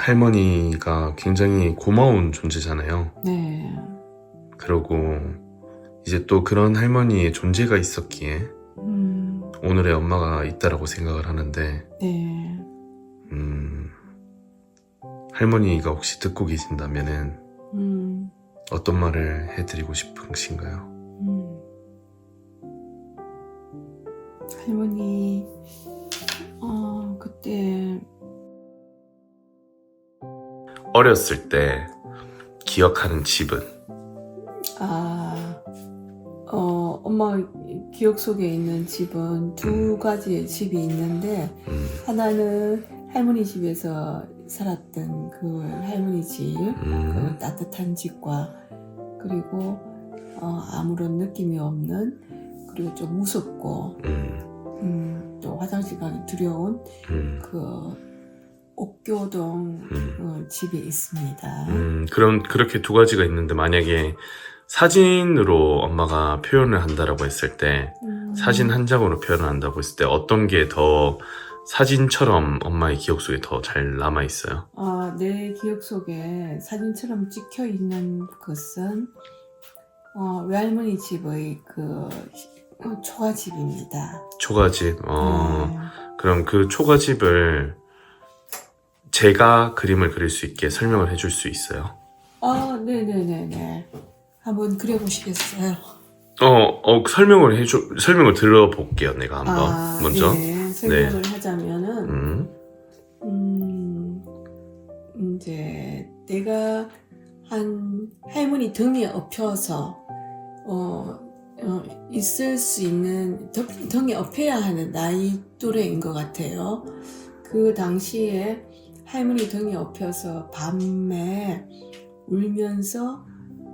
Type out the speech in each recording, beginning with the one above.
할머니가 굉장히 고마운 존재잖아요. 네. 그러고 이제 또 그런 할머니의 존재가 있었기에 음, 오늘의 엄마가 있다라고 생각을 하는데 네. 음, 할머니가 혹시 듣고 계신다면은 음, 어떤 말을 해드리고 싶으신가요? 음. 할머니, 어, 그때, 어렸을 때 기억하는 집은? 아, 어, 엄마 기억 속에 있는 집은 두 가지의 집이 있는데, 음, 하나는 할머니 집에서 살았던 그 할머니 집, 음, 그 따뜻한 집과 그리고 어, 아무런 느낌이 없는 그리고 좀 무섭고 음, 음, 또 화장실 가기 두려운 음, 그 옥교동 음. 어, 집에 있습니다. 음, 그럼 그렇게 두 가지가 있는데 만약에 사진으로 엄마가 표현을 한다라고 했을 때 음, 사진 한 장으로 표현을 한다고 했을 때 어떤 게 더 사진처럼 엄마의 기억 속에 더 잘 남아 있어요? 아, 내 기억 속에 사진처럼 찍혀 있는 것은 어, 외할머니 집의 그 어, 초가집입니다. 초가집. 어, 네. 그럼 그 초가집을 제가 그림을 그릴 수 있게 설명을 해줄 수 있어요? 아, 네네네네. 한번 그려보시겠어요? 어, 어 설명을 해줘 설명을 들어볼게요. 내가 한번 아, 먼저. 네. 설명을 하자면은, 음, 음, 이제 내가 한 할머니 등에 엎혀서, 어, 어, 있을 수 있는, 등, 등에 엎여야 하는 나이 또래인 것 같아요. 그 당시에 할머니 등에 엎여서 밤에 울면서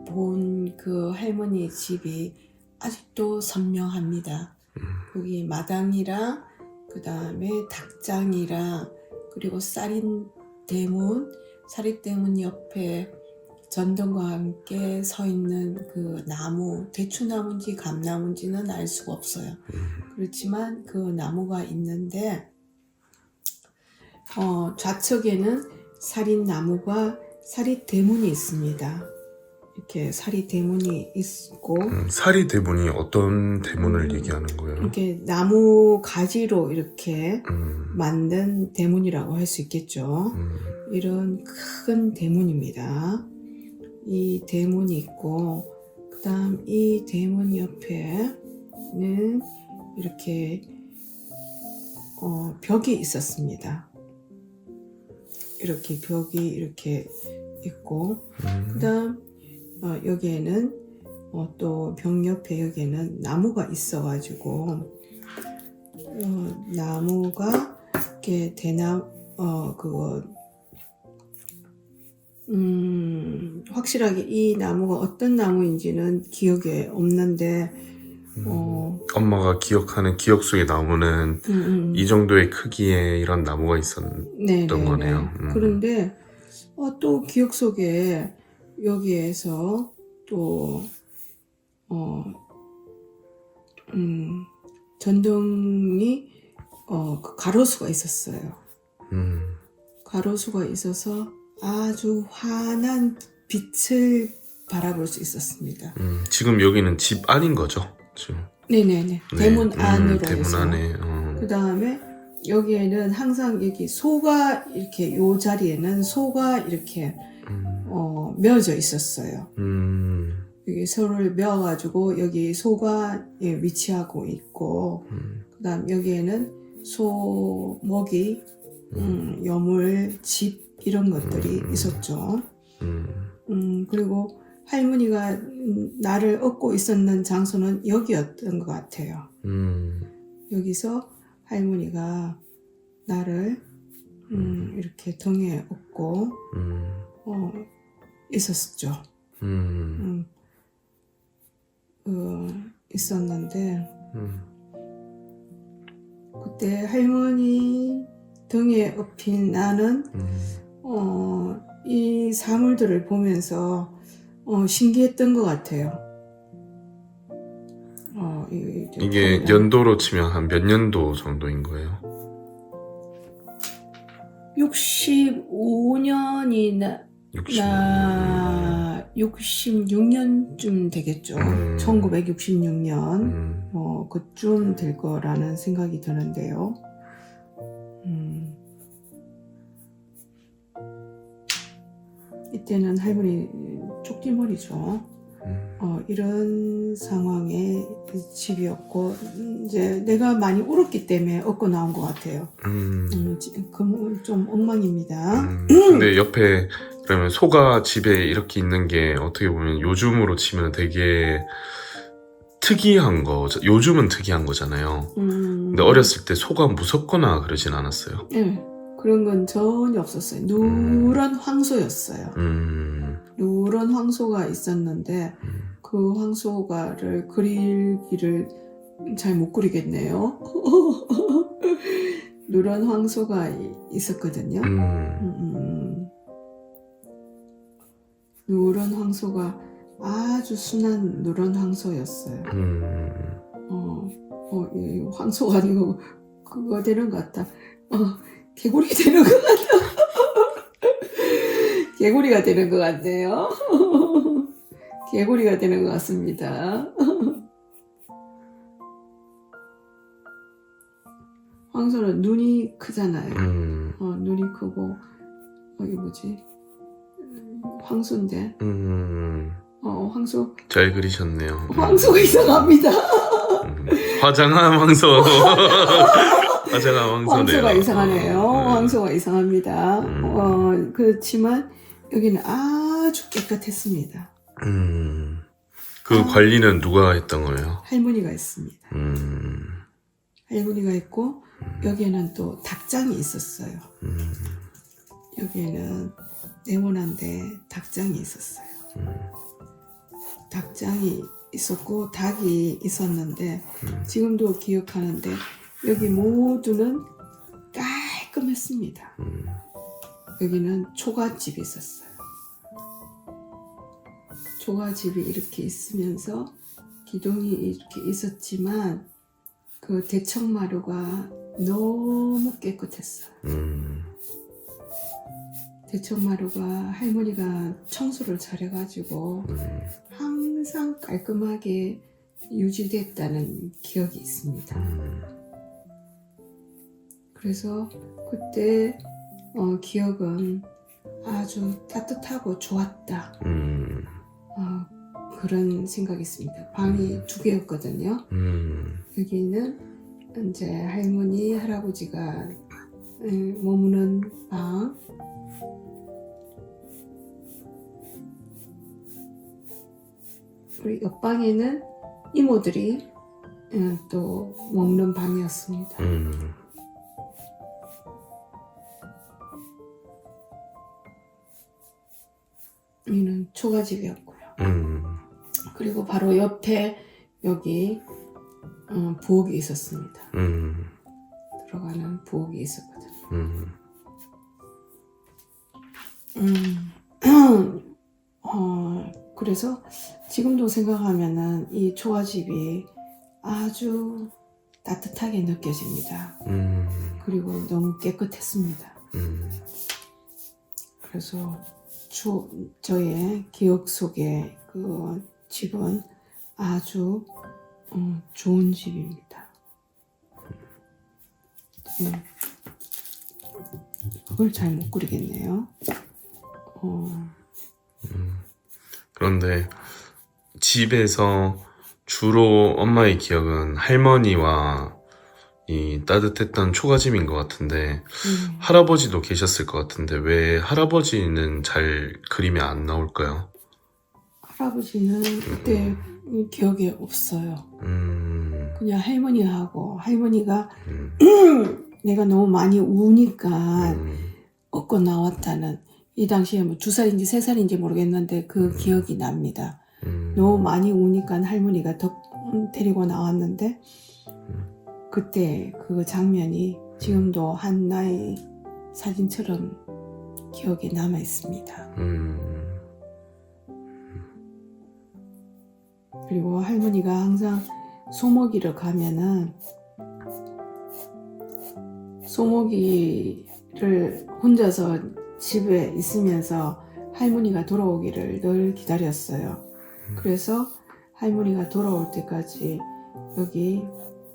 본 그 할머니 집이 아직도 선명합니다. 음, 거기 마당이랑 그 다음에 닭장이랑 그리고 쌀인 대문, 사리 대문 옆에 전등과 함께 서 있는 그 나무, 대추나무인지 감나무인지는 알 수가 없어요. 음, 그렇지만 그 나무가 있는데 어, 좌측에는 살인 나무가 사리 대문이 있습니다. 이렇게 사리 대문이 있고 음, 사리 대문이 어떤 대문을 얘기하는 거예요? 이렇게 나무 가지로 이렇게 음, 만든 대문이라고 할 수 있겠죠. 음, 이런 큰 대문입니다. 이 대문이 있고, 그 다음 이 대문 옆에는 이렇게 어, 벽이 있었습니다. 이렇게 벽이 이렇게 있고, 그 음, 다음 어, 여기에는 어, 또벽 옆에 여기에는 나무가 있어가지고 어, 나무가 이렇게 대나 어 그거 음 확실하게 이 나무가 어떤 나무인지는 기억에 없는데 어 엄마가 기억하는 기억 속에 나무는 음, 음. 이 정도의 크기의 이런 나무가 있었. 네, 어떤 거네요. 음. 그런데 어, 또 기억 속에 여기에서 또 어, 음, 전등이 어, 그 가로수가 있었어요. 음, 가로수가 있어서 아주 환한 빛을 바라볼 수 있었습니다. 음, 지금 여기는 집 안인 거죠? 지금. 네네네. 네, 대문 음, 안으로 대문 해서. 안에. 어. 그 다음에 여기에는 항상 여기 소가 이렇게 요 자리에는 소가 이렇게 음, 어, 메어져 있었어요. 음, 여기 소를 메어가지고 여기 소가 예, 위치하고 있고 음, 그다음 여기에는 소 먹이, 음, 여물, 집 이런 것들이 음, 음. 있었죠. 음, 음, 그리고 할머니가 음, 나를 업고 있었는 장소는 여기였던 것 같아요. 음, 여기서 할머니가 나를 음, 이렇게 등에 업고 음, 어, 있었죠. 음, 음, 어, 있었는데 음, 그때 할머니 등에 업힌 나는 음. 어, 이 사물들을 보면서 어, 신기했던 것 같아요. 어, 이- 이게. 연도로 치면 한 몇 년도 정도인 거예요? 65년이 나 60. 나 66년쯤 되겠죠. 음. 1966년 음. 뭐 그쯤 될 거라는 생각이 드는데요. 음. 이때는 할머니 쪽지머리죠. 음. 어, 이런 상황의 집이었고 이제 내가 많이 울었기 때문에 얻고 나온 것 같아요. 음. 음, 지- 그, 좀 엉망입니다. 음, 근데 옆에 그러면 소가 집에 이렇게 있는 게 어떻게 보면 요즘으로 치면 되게 특이한 거 요즘은 특이한 거잖아요. 음, 근데 어렸을 때 소가 무섭거나 그러진 않았어요. 예, 그런 건 전혀 없었어요. 누런 황소였어요. 음, 누런 황소가 있었는데 음, 그 황소가를 그리기를 잘 못 그리겠네요. 누런 황소가 이- 있었거든요. 음, 음, 음. 누런 황소가 아주 순한 누런 황소였어요. 음, 어, 어, 이 황소가 아니고 그거 되는 것 같다. 어, 개구리 되는 것 같다. 개구리가 되는 것 같네요. 개구리가 되는 것 같습니다. 황소는 눈이 크잖아요. 음, 어, 눈이 크고 여기 뭐지? 음, 황소인데 음, 어, 황소 잘 그리셨네요. 음, 황소가 이상합니다. 음, 화장한 황소. 화장한 황소네요. 황소가 이상하네요. 음, 황소가 이상합니다. 음. 어, 그렇지만 여기는 아주 깨끗했습니다. 음, 그 아. 관리는 누가 했던 거예요? 할머니가 있습니다. 음, 할머니가 있고 여기에는 또 닭장이 있었어요. 음, 여기에는 네모난데 닭장이 있었어요. 음, 닭장이 있었고 닭이 있었는데 음. 지금도 기억하는데 여기 모두는 깔끔했습니다. 음, 여기는 초가집이 있었어요. 초가집이 이렇게 있으면서 기둥이 이렇게 있었지만 그 대청마루가 너무 깨끗했어요. 음, 대청마루가 할머니가 청소를 잘해가지고 음, 항상 깔끔하게 유지됐다는 기억이 있습니다. 음, 그래서 그때 어, 기억은 아주 따뜻하고 좋았다. 음, 어, 그런 생각이 있습니다. 방이 두 개였거든요. 음, 여기는 이제 할머니, 할아버지가 음, 머무는 방. 그리고 옆방에는 이모들이 음, 또 머무는 방이었습니다. 음, 여기는 초가집이었고요. 음, 그리고 바로 옆에 여기 어, 부엌이 있었습니다. 음, 들어가는 부엌이 있었거든요. 음, 음, 어, 그래서 지금도 생각하면은 이 초가집이 아주 따뜻하게 느껴집니다. 음, 그리고 너무 깨끗했습니다. 음, 그래서 주, 저의 기억 속에 그 집은 아주 어, 좋은 집입니다. 예. 그걸 잘 못 그리겠네요. 어, 그런데 집에서 주로 엄마의 기억은 할머니와 이 따뜻했던 초가집인 것 같은데 음. 할아버지도 계셨을 것 같은데 왜 할아버지는 잘 그림이 안 나올까요? 할아버지는 그때 기억이 없어요. 음, 그냥 할머니하고 할머니가 음, 내가 너무 많이 우니까 음, 얻고 나왔다는 이 당시에 뭐 두 살인지 세 살인지 모르겠는데 그 음. 기억이 납니다. 음, 너무 많이 우니까 할머니가 더 음, 데리고 나왔는데 음. 그때 그 장면이 지금도 한 나의 사진처럼 기억에 남아 있습니다. 음, 그리고 할머니가 항상 소모기를 가면은 할머니를 혼자서 집에 있으면서 할머니가 돌아오기를 늘 기다렸어요. 그래서 할머니가 돌아올 때까지 여기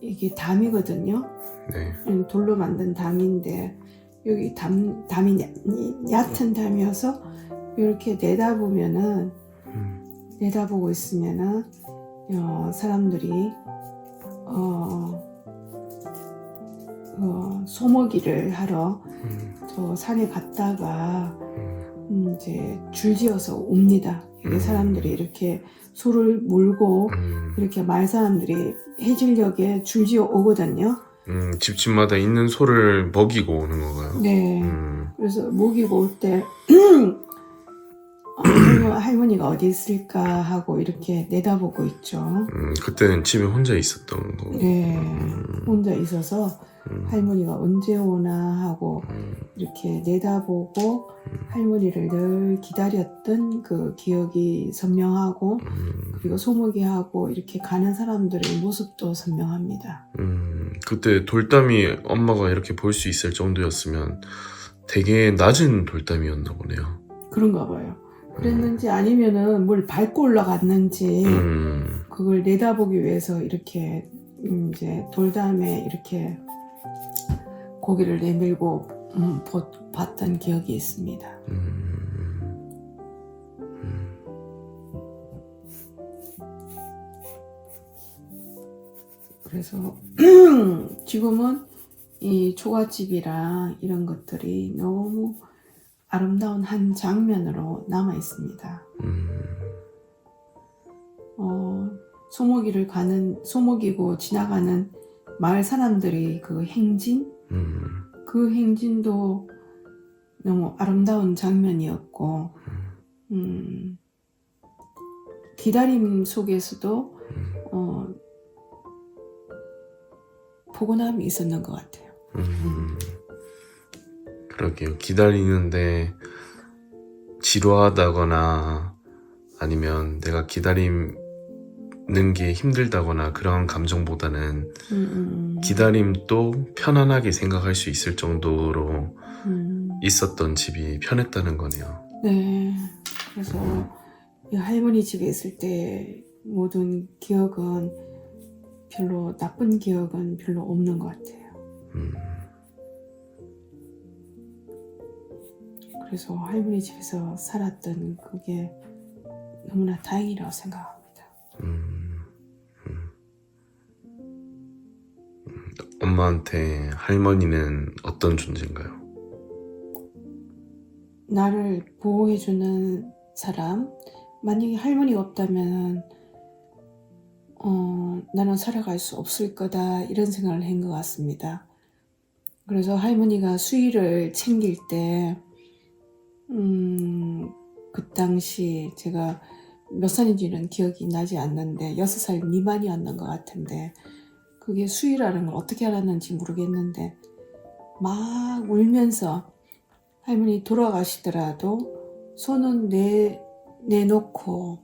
이게 담이거든요. 네. 음, 돌로 만든 담인데 여기 담 담이 얕- 얕은 담이어서 이렇게 내다보면은 음, 내다보고 있으면은 어, 사람들이 어, 어, 소먹이를 하러 음, 저 산에 갔다가 음, 이제 줄지어서 옵니다. 음. 사람들이 이렇게 소를 몰고 음, 이렇게 말 사람들이 해질녘에 줄지어 오거든요. 음, 집집마다 있는 소를 먹이고 오는 건가요? 네. 음, 그래서 목이고 올 때 할머니가 어디 있을까 하고 이렇게 내다보고 있죠. 음, 그때는 집에 혼자 있었던 거. 네. 음, 혼자 있어서 음, 할머니가 언제 오나 하고 음, 이렇게 내다보고 할머니를 늘 기다렸던 그 기억이 선명하고 음, 그리고 소목이하고 이렇게 가는 사람들의 모습도 선명합니다. 음, 그때 돌담이 엄마가 이렇게 볼 수 있을 정도였으면 되게 낮은 돌담이었나 보네요. 그런가 봐요. 그랬는지 아니면은 뭘 밟고 올라갔는지 음, 그걸 내다보기 위해서 이렇게 음, 이제 돌담에 이렇게 고개를 내밀고 음, 보- 봤던 기억이 있습니다. 음, 음, 그래서 지금은 이 초가집이랑 이런 것들이 너무 아름다운 한 장면으로 남아 있습니다. 음, 어, 소모기를 가는 소모기고 지나가는 마을 사람들이 그 행진 음, 그 행진도 너무 아름다운 장면이었고 음, 기다림 속에서도 음, 어, 포근함이 있었는 것 같아요. 음. 그러게요. 기다리는데 지루하다거나 아니면 내가 기다리 는게 힘들다거나 그런 감정보다는 음, 음, 기다림도 편안하게 생각할 수 있을 정도로 음. 있었던 집이 편했다는 거네요. 네. 그래서 이 할머니 집에 있을 때 모든 기억은 별로 나쁜 기억은 별로 없는 것 같아요. 음, 그래서 할머니 집에서 살았던 그게 너무나 다행이라고 생각합니다. 음, 음. 엄마한테 할머니는 어떤 존재인가요? 나를 보호해주는 사람, 만약에 할머니가 없다면, 어, 나는 살아갈 수 없을 거다, 이런 생각을 한 것 같습니다. 그래서 할머니가 수의를 챙길 때, 음, 그 당시 제가 몇 살인지는 기억이 나지 않는데, 여섯 살 미만이었는 것 같은데, 그게 수의라는 걸 어떻게 알았는지 모르겠는데, 막 울면서 할머니 돌아가시더라도 손은 내, 내놓고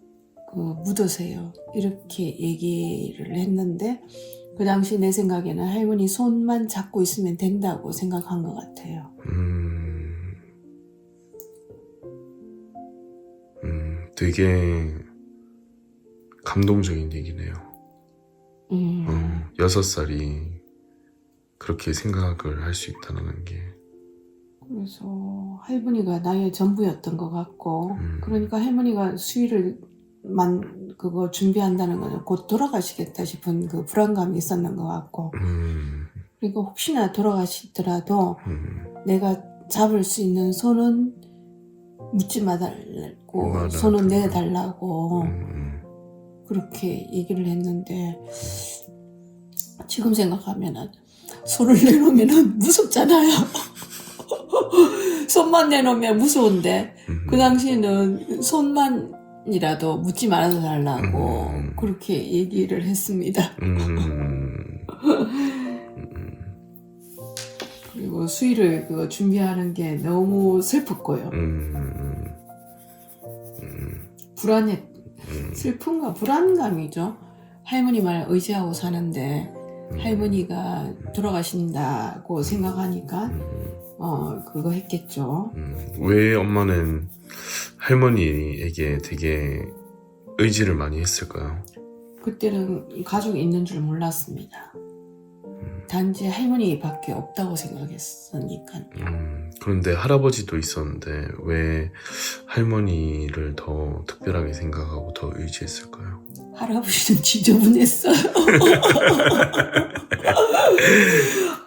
그 묻으세요. 이렇게 얘기를 했는데 그 당시 내 생각에는 할머니 손만 잡고 있으면 된다고 생각한 것 같아요. 음, 음, 되게 감동적인 얘기네요. 음, 어, 여섯 살이 그렇게 생각을 할 수 있다는 게. 그래서 할머니가 나의 전부였던 것 같고 음. 그러니까 할머니가 수의를 만 그거 준비한다는 거는 곧 돌아가시겠다 싶은 그 불안감이 있었는 것 같고 음, 그리고 혹시나 돌아가시더라도 음, 내가 잡을 수 있는 손은 묻지 말고 맞아. 손은 내달라고 음, 그렇게 얘기를 했는데 지금 생각하면은 손을 내놓으면은 무섭잖아요. 손만 내놓으면 무서운데 음, 그 당시에는 손만이라도 묻지 말아 달라고 음. 그렇게 얘기를 했습니다. 음, 음, 그리고 수의를 그 준비하는 게 너무 슬펐고요. 음, 음, 음, 불안했 음, 슬픔과 불안감이죠. 할머니 말 의지하고 사는데 음, 할머니가 돌아가신다고 생각하니까 음, 어 그거 했겠죠. 음, 왜 엄마는 할머니에게 되게 의지를 많이 했을까요? 그때는 가족이 있는 줄 몰랐습니다. 단지 할머니밖에 없다고 생각했으니까. 음, 그런데 할아버지도 있었는데 왜 할머니를 더 특별하게 생각하고 더 의지했을까요? 할아버지는 지저분했어요.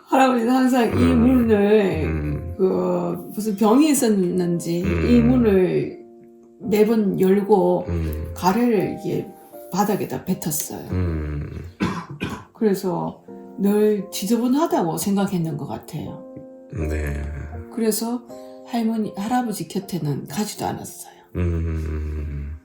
할아버지는 항상 이 음, 문을 음, 그 무슨 병이 있었는지 음. 이 문을 매번 열고 음, 가래를 이게 바닥에다 뱉었어요. 음, 그래서 늘 지저분하다고 생각했는 것 같아요. 네. 그래서 할머니 할아버지 곁에는 가지도 않았어요. 음, 음.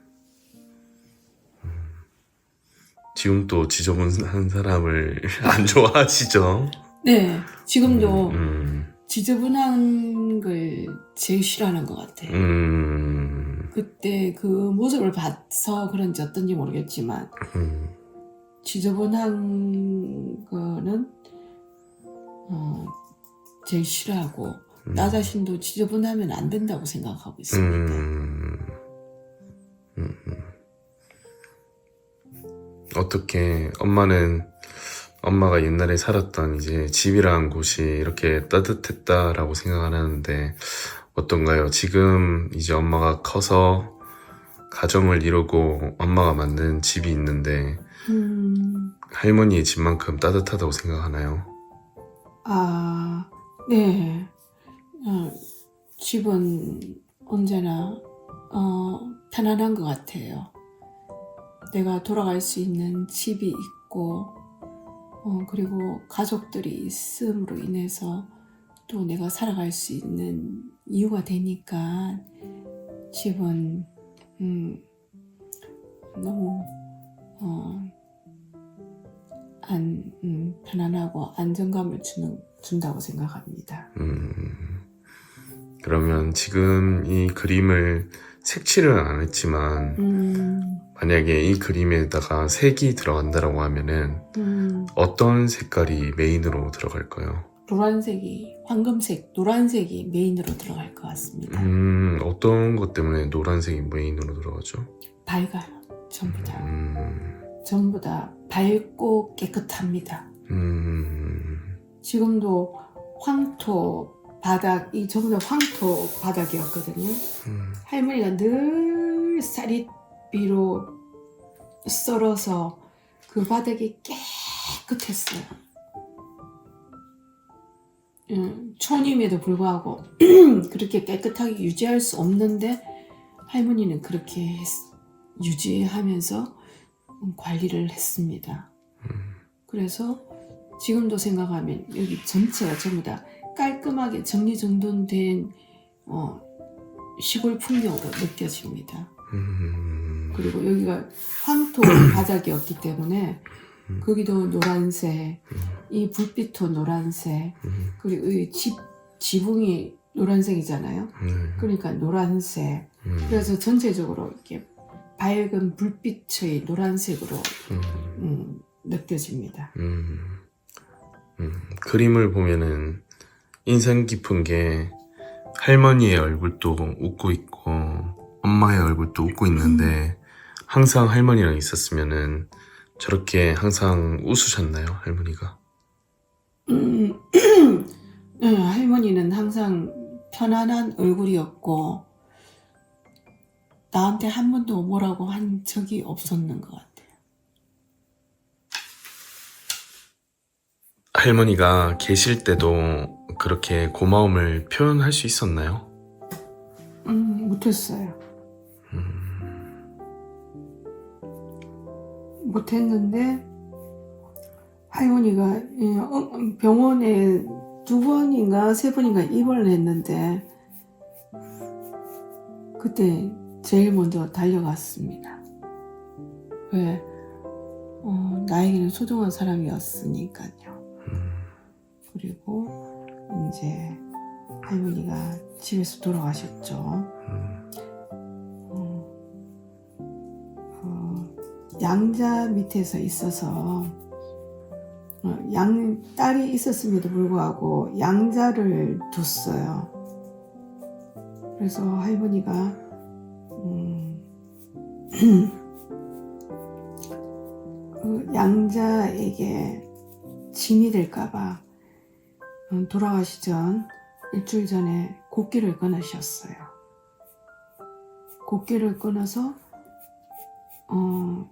지금 또 지저분한 사람을 안 좋아하시죠? 네, 지금도 음, 지저분한 걸 제일 싫어하는 것 같아요. 음, 그때 그 모습을 봐서 그런지 어떤지 모르겠지만 음, 지저분한 거는 어, 제일 싫어하고 음. 나 자신도 지저분하면 안 된다고 생각하고 있습니다. 음, 음, 음. 어떻게 엄마는 엄마가 옛날에 살았던 이제 집이라는 곳이 이렇게 따뜻했다라고 생각을 하는데 어떤가요? 지금 이제 엄마가 커서 가정을 이루고 엄마가 만든 집이 있는데 음, 할머니의 집만큼 따뜻하다고 생각하나요? 아, 네. 어, 집은 언제나 어, 편안한 것 같아요. 내가 돌아갈 수 있는 집이 있고, 어, 그리고 가족들이 있음으로 인해서 또 내가 살아갈 수 있는 이유가 되니까 집은 음, 너무 어, 안, 음, 편안하고 안정감을 주는, 준다고 생각합니다. 음, 그러면 지금 이 그림을 색칠은 안 했지만 음, 만약에 이 그림에다가 색이 들어간다라고 하면은 음, 어떤 색깔이 메인으로 들어갈까요? 노란색이, 황금색, 노란색이 메인으로 들어갈 것 같습니다. 음, 어떤 것 때문에 노란색이 메인으로 들어가죠? 밝아요. 전부 다. 음, 전부 다 밝고 깨끗합니다. 음, 지금도 황토 바닥 이 전부 다 황토 바닥이었거든요. 음, 할머니가 늘 쌀이비로 썰어서 그 바닥이 깨끗했어요. 음, 촌임에도 불구하고 그렇게 깨끗하게 유지할 수 없는데 할머니는 그렇게 했- 유지하면서 관리를 했습니다. 음, 그래서 지금도 생각하면 여기 전체가 전부 다 깔끔하게 정리정돈된 어, 시골 풍경으로 느껴집니다. 음, 그리고 여기가 황토 바닥이었기 때문에 음. 거기도 노란색, 음. 이 불빛도 노란색, 음, 그리고 이 집, 지붕이 노란색이잖아요. 네, 그러니까 노란색. 음, 그래서 전체적으로 이렇게 밝은 불빛의 노란색으로 음, 음, 느껴집니다. 음, 음. 그림을 보면은 인상 깊은 게 할머니의 얼굴도 웃고 있고 엄마의 얼굴도 웃고 있는데 항상 할머니랑 있었으면은 저렇게 항상 웃으셨나요 할머니가? 음, 네, 할머니는 항상 편안한 얼굴이었고 나한테 한 번도 뭐라고 한 적이 없었는 것 같아요. 할머니가 계실 때도 그렇게 고마움을 표현할 수 있었나요? 음, 못했어요. 음, 못했는데 할머니가 예, 어, 병원에 두 번인가 세 번인가 입원을 했는데 그때 제일 먼저 달려갔습니다. 왜? 어, 나에게는 소중한 사람이었으니까요. 음, 그리고 이제 할머니가 집에서 돌아가셨죠. 음, 어, 어, 양자 밑에서 있어서 어, 양 딸이 있었음에도 불구하고 양자를 뒀어요. 그래서 할머니가 음, 그 양자에게 짐이 될까봐 음, 돌아가시 전 일주일 전에 곡기를 끊으셨어요. 곡기를 끊어서 어,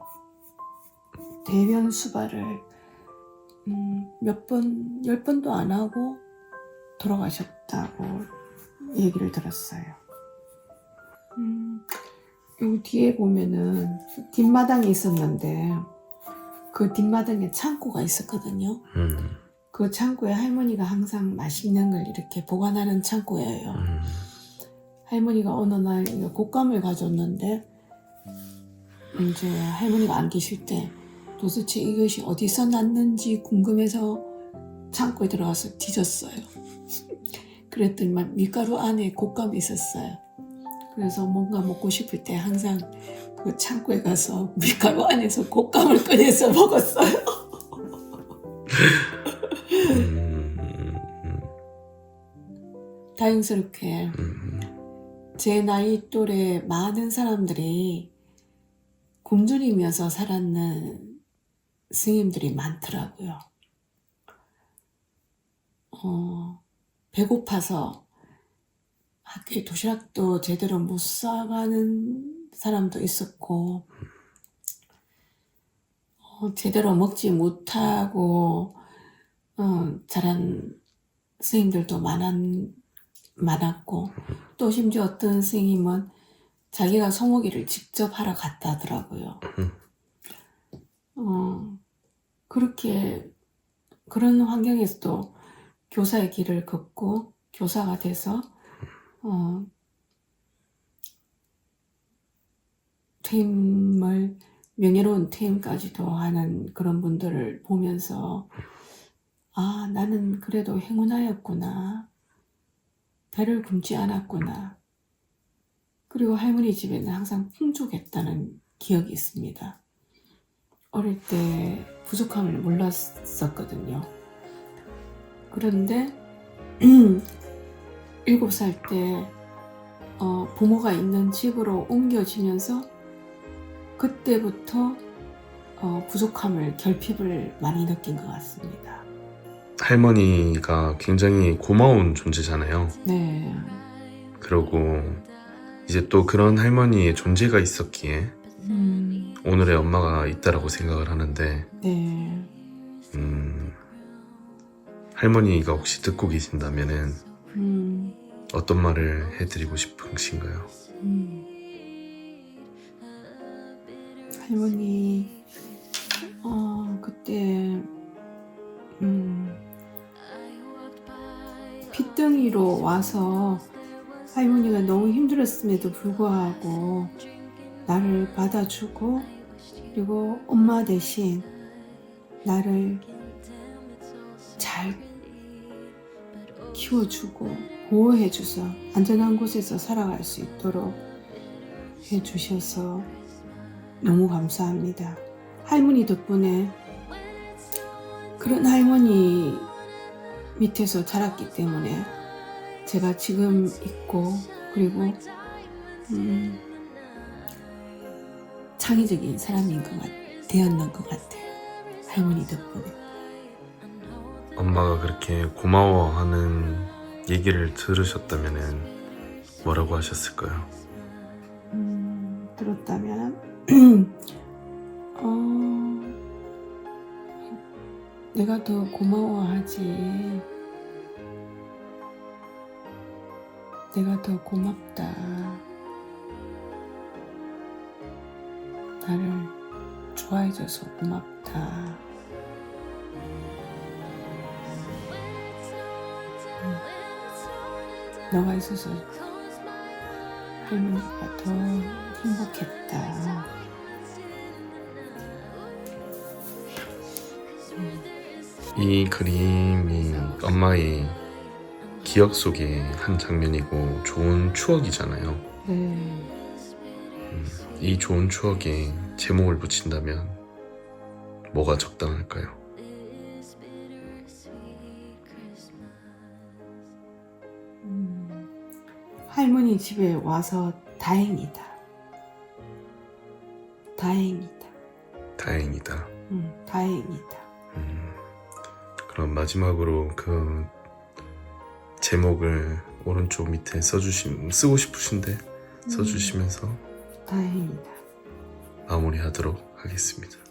대변 수발을 음, 몇 번, 열 번도 안 하고 돌아가셨다고 얘기를 들었어요. 음, 요 뒤에 보면은 뒷마당이 있었는데 그 뒷마당에 창고가 있었거든요. 음, 그 창고에 할머니가 항상 맛있는 걸 이렇게 보관하는 창고예요. 음, 할머니가 어느 날 곶감을 가져왔는데 이제 할머니가 안 계실 때 도대체 이것이 어디서 났는지 궁금해서 창고에 들어가서 뒤졌어요. 그랬더니 막 밀가루 안에 곶감이 있었어요. 그래서 뭔가 먹고 싶을 때 항상 그 창고에 가서 밀가루 안에서 곶감을 꺼내서 먹었어요. 음, 음, 다행스럽게 음, 제 나이 또래 많은 사람들이 굶주리면서 살았는 스님들이 많더라고요. 어, 배고파서 학교에 도시락도 제대로 못 싸가는 사람도 있었고, 어, 제대로 먹지 못하고, 어, 자란 스님들도 많았, 많았고, 또 심지어 어떤 스님은 자기가 소모기를 직접 하러 갔다 하더라고요. 어, 그렇게 그런 환경에서도 교사의 길을 걷고 교사가 돼서 어, 퇴임을 명예로운 퇴임까지도 하는 그런 분들을 보면서 아 나는 그래도 행운아였구나 배를 굶지 않았구나 그리고 할머니 집에는 항상 풍족했다는 기억이 있습니다. 어릴 때 부족함을 몰랐었거든요. 그런데 일곱 살때 어, 부모가 있는 집으로 옮겨지면서 그때부터 어, 부족함을 결핍을 많이 느낀 것 같습니다. 할머니가 굉장히 고마운 존재잖아요. 네, 그러고 이제 또 그런 할머니의 존재가 있었기에 음, 오늘의 엄마가 있다라고 생각을 하는데 네, 음, 할머니가 혹시 듣고 계신다면은 음, 어떤 말을 해드리고 싶으신가요? 음. 할머니, 어, 그때, 음, 핏덩이로 와서 할머니가 너무 힘들었음에도 불구하고 나를 받아주고 그리고 엄마 대신 나를 잘 키워주고 보호해줘서 안전한 곳에서 살아갈 수 있도록 해 주셔서 너무 감사합니다. 할머니 덕분에 그런 할머니 밑에서 자랐기 때문에 제가 지금 있고 그리고 음, 창의적인 사람인 것 같, 되었는 것 같아요. 할머니 덕분에. 엄마가 그렇게 고마워하는 얘기를 들으셨다면은 뭐라고 하셨을까요? 음, 들었다면 어, 내가 더 고마워하지. 내가 더 고맙다. 나를 좋아해줘서 고맙다. 너가 있어서 할머니가 더 행복했다. 이 그림이 엄마의 기억 속의 한 장면이고 좋은 추억이잖아요. 네. 이 좋은 추억에 제목을 붙인다면 뭐가 적당할까요? 할머니 집에 와서 다행이다. 다행이다. 다행이다. 응, 다행이다. 음, 그럼 마지막으로 그 제목을 오른쪽 밑에 써주시 쓰고 싶으신데 써주시면서 다행이다. 마무리하도록 하겠습니다.